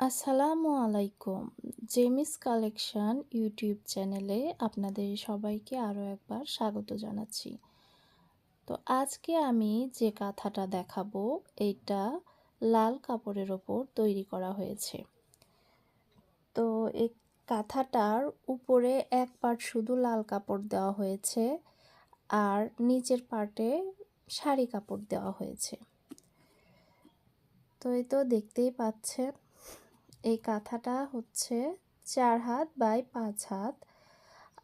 আসসালামু আলাইকুম। জেমিস collection YouTube চ্যানেলে আপনাদের সবাইকে আরও একবার স্বাগত জানাচ্ছি। তো আজকে আমি যে কাঁথাটা দেখাবো এইটা লাল কাপড়ের ওপর তৈরি করা হয়েছে। তো এই কাঁথাটার উপরে এক পার্ট শুধু লাল কাপড় দেওয়া হয়েছে আর নিচের পার্টে শাড়ি কাপড় দেওয়া হয়েছে। তো এই তো দেখতেই পাচ্ছেন। এই কাঁথাটা হচ্ছে চার হাত বাই পাঁচ হাত।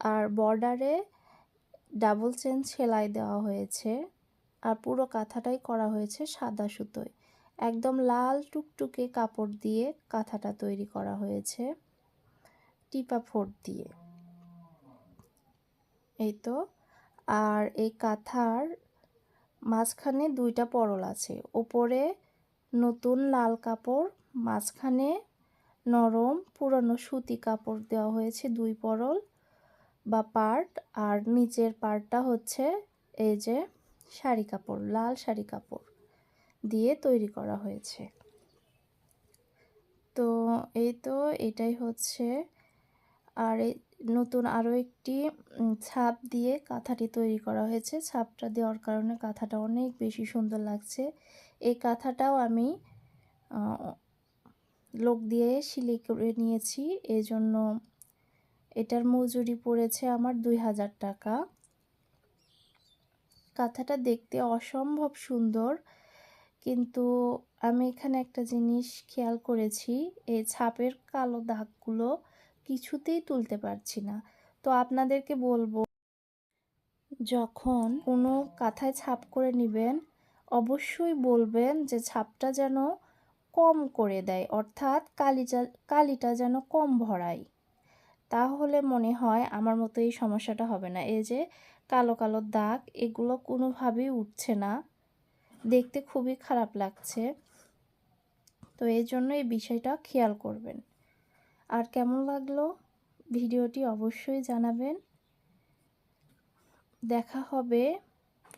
আর বর্ডারে ডাবল চেন সেলাই দেওয়া হয়েছে। আর পুরো কাঁথাটাই করা হয়েছে সাদা সুতোয়। একদম লাল টুকটুকে কাপড় দিয়ে কাঁথাটা তৈরি করা হয়েছে টিপা ফোট দিয়ে। এই তো। আর এই কাঁথার মাঝখানে দুইটা পরল আছে। ওপরে নতুন লাল কাপড়, মাঝখানে নরম পুরনো সুতি কাপড় দেওয়া হয়েছে দুই পরল বা পার্ট, আর নিচের পার্টটা হচ্ছে এই যে শাড়ি কাপড়, লাল শাড়ি কাপড় দিয়ে তৈরি করা হয়েছে। তো এই তো এটাই হচ্ছে। আর নতুন আরও একটি ছাপ দিয়ে কাঁথাটি তৈরি করা হয়েছে। ছাপটা দেওয়ার কারণে কাঁথাটা অনেক বেশি সুন্দর লাগছে। এই কাঁথাটাও আমি লোক দিয়ে সিলাই করে নিয়েছি। এই জন্য এটার মজুরি পড়েছে আমার দুই হাজার টাকা। কাঁথাটা দেখতে অসম্ভব সুন্দর, কিন্তু আমি এখানে একটা জিনিস খেয়াল করেছি, এই ছাপের কালো দাগগুলো কিছুতেই তুলতে পারছি না। তো আপনাদেরকে বলব, যখন কোনো কাঁথায় ছাপ করে নেবেন, অবশ্যই বলবেন যে ছাপটা যেন কম করে দেয়, অর্থাৎ কালিটা কালিটা যেন কম ভরায়। তাহলে মনে হয় আমার মতো এই সমস্যাটা হবে না। এই যে কালো কালো দাগ, এগুলো কোনোভাবেই উঠছে না। দেখতে খুবই খারাপ লাগছে। তো এই জন্য এই বিষয়টা খেয়াল করবেন। আর কেমন লাগল? ভিডিওটি অবশ্যই জানাবেন। দেখা হবে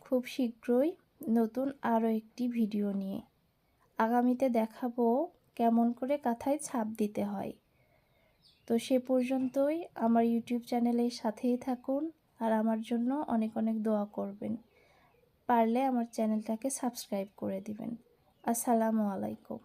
খুব শীঘ্রই নতুন আরও একটি ভিডিও নিয়ে। আগামীতে দেখাবো কেমন করে কাঁথায় ছাপ দিতে হয়। তো সে পর্যন্তই আমার ইউটিউব চ্যানেলের সাথেই থাকুন আর আমার জন্য অনেক অনেক দোয়া করবেন। পারলে আমার চ্যানেলটাকে সাবস্ক্রাইব করে দিবেন। আসসালামু আলাইকুম।